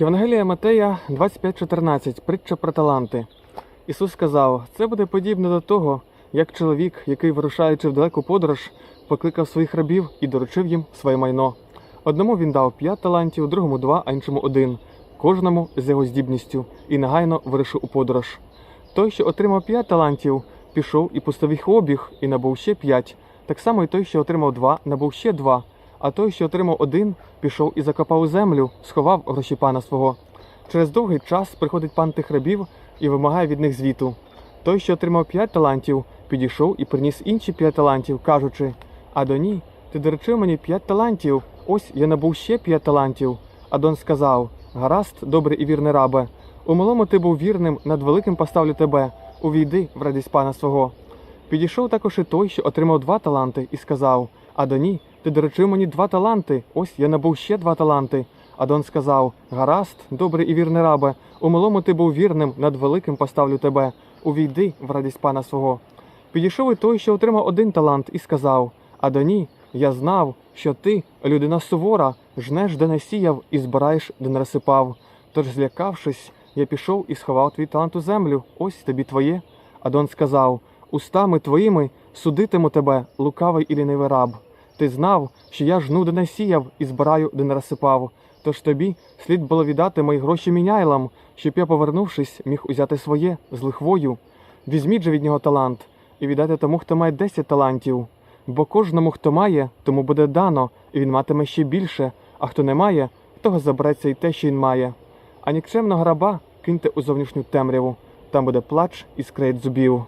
Євангелія Матея 25.14. Притча про таланти. Ісус сказав: це буде подібно до того, як чоловік, який, вирушаючи в далеку подорож, покликав своїх рабів і доручив їм своє майно. Одному він дав п'ять талантів, другому два, а іншому один, кожному з його здібністю, і негайно вирушив у подорож. Той, що отримав п'ять талантів, пішов і пустив їх обіг, і набув ще п'ять. Так само і той, що отримав два, набув ще два. А той, що отримав один, пішов і закопав у землю, сховав гроші пана свого. Через довгий час приходить пан тих рабів і вимагає від них звіту. Той, що отримав п'ять талантів, підійшов і приніс інші п'ять талантів, кажучи: Адоні, ти доручив мені п'ять талантів, ось я набув ще п'ять талантів. Адон сказав: Гаразд, добрий і вірний рабе, у малому ти був вірним, над великим поставлю тебе, увійди в радість пана свого. Підійшов також і той, що отримав два таланти, і сказав: Адоні, ти доручив мені два таланти, ось я набув ще два таланти. Адон сказав: Гаразд, добрий і вірний рабе, у малому ти був вірним, над великим поставлю тебе, увійди в радість пана свого. Підійшов і той, що отримав один талант, і сказав: Адоні, я знав, що ти, людина сувора, жнеш, де не сіяв, і збираєш, де не розсипав. Тож, злякавшись, я пішов і сховав твій талант у землю, ось тобі твоє. Адон сказав: Устами твоїми судитиму тебе, лукавий і лінивий раб. Ти знав, що я жну, де не сіяв, і збираю, де не розсипав. Тож тобі слід було віддати мої гроші міняйлам, щоб я, повернувшись, міг узяти своє з лихвою. Візьміть же від нього талант, і віддайте тому, хто має десять талантів. Бо кожному, хто має, тому буде дано, і він матиме ще більше, а хто не має, того забереться й те, що він має. А нікчемного раба киньте у зовнішню темряву, там буде плач і скрейт зубів.